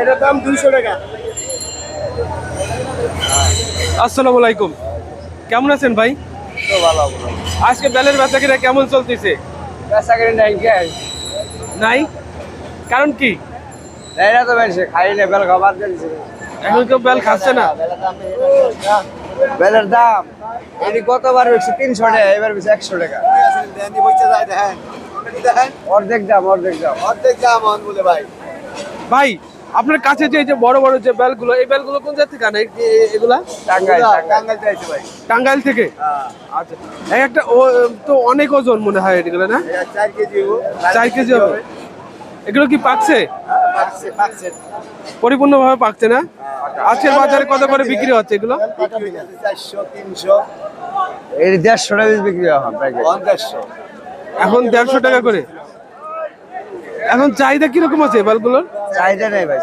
এটার দাম দুইশো টাকা। আসসালামু আলাইকুম। কেমন আছেন ভাই? আজকে বেলের বেচাকেরা কেমন চলতেছে? নাই কারণ কি? তো খাই না বেল খাবার দিয়েছে। এখন কেউ বেল খাচ্ছে না। বেলের দাম এটি গতবার হচ্ছে তিনশো টাকা এবার বেশি একশো টাকা। অর্ধেক দাম অর্ধেক দাম। অর্ধেক দাম বলে ভাই। ভাই আপনার কাছে যে এই যে বড় বড় যে বেলগুলো এই বেলগুলো কোন জায়গা থেকে আনে? এগুলা? টাঙ্গাইল টাঙ্গাইল। চাইছে ভাই। টাঙ্গাইল থেকে? আচ্ছা। এক একটা ও তো অনেক ওজন মনে হয় এগুলো না? চার কেজি চার কেজি হবে। এগুলো কি পাকছে? পাকছে পাকছে। পরিপূর্ণভাবে পাকছে না? আজকের বাজারে কত করে বিক্রি হচ্ছে এগুলো? চারশো তিনশো। এই দেড়শো টাকা বিক্রি হয় পঞ্চাশশো। এখন দেড়শো টাকা করে। এখন চাহিদা কীরকম আছে বেলগুলোর চাহিদা নেই ভাই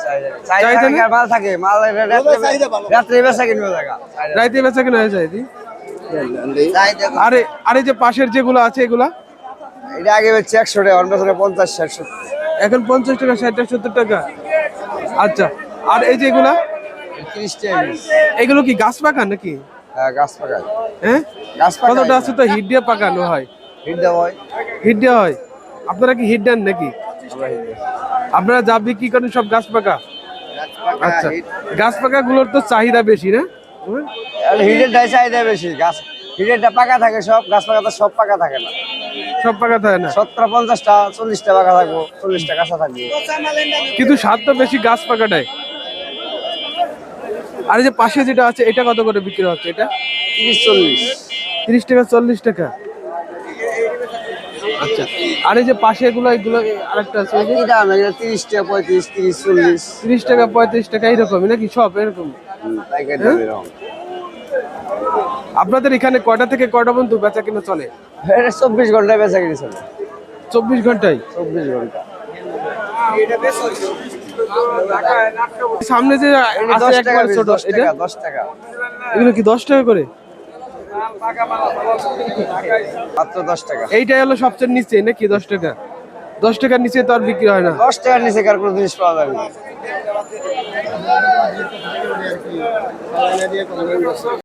চাহিদা নেই। মাল থাকে মাল রাত্রে বেচা কিনবে টাকা। রাইতে বেচা কেনা হয়ে যায়? আরে আরে যে পাশের যেগুলো আছে এগুলা? এটা আগে বেচছে একশো টাকা অন্য বছরে পঞ্চাশ ষাট এখন পঞ্চাশ টাকা ষাট টাকা সত্তর টাকা। আচ্ছা আর এই যে এগুলা? তিরিশ টাকা। এগুলো কি গাছ পাকান নাকি? হ্যাঁ, গাছ পাকায় হ্যাঁ? গাছ পাকায় কতটা আছে তো হিট দিয়ে পাকানো হয়। হিট দেওয়া হয়। হিট দেওয়া হয়? আপনারা কি হিট দেন নাকি। আপনারা যা বিক্রি করেন সব গাছ পাকা? আচ্ছা। গাছ পাকা গুলোর তো চাহিদা বেশি না? হুম? আর হিটের ডাই চাহিদা বেশি। গাছ হিটেরটা পাকা থাকে সব গাছ পাকা তো সব পাকা থাকে না। সব পাকা থাকে না? পঞ্চাশটা চল্লিশটা পাকা থাকব চল্লিশটা কাঁচা থাকবে। কিন্তু স্বাদ তো বেশি গাছ পাকাটাই। আর যে পাশে যেটা আছে এটা কত করে বিক্রি হচ্ছে এটা? তিরিশ চল্লিশ। তিরিশ টাকা চল্লিশ টাকা। আচ্ছা আর এই যে পাশে এগুলো এগুলো আরেকটা আছে কি দাম এগুলো তিরিশ টাকা পঁয়ত্রিশ তিরিশ চল্লিশ। তিরিশ টাকা পঁয়ত্রিশ টাকা এইরকমই নাকি সব এরকম? প্যাকেট এরকম। আপনাদের এখানে কয়টা থেকে কয়টা পর্যন্ত বেচা কিনা চলে? এটা চব্বিশ ঘন্টায় বেচা কিনে চলে। চব্বিশ ঘন্টায়? চব্বিশ ঘণ্টা। সামনে যে আছে একবার ছোট এটা? টাকা দশ টাকা। এগুলো কি দশ টাকা করে? মাত্র দশ টাকা। এইটাই হলো সবচেয়ে নিচে নাকি দশ টাকা? দশ টাকার নিচে তো আর বিক্রি হয় না। দশ টাকার নিচে কার কোনো জিনিস পাওয়া যাবে না।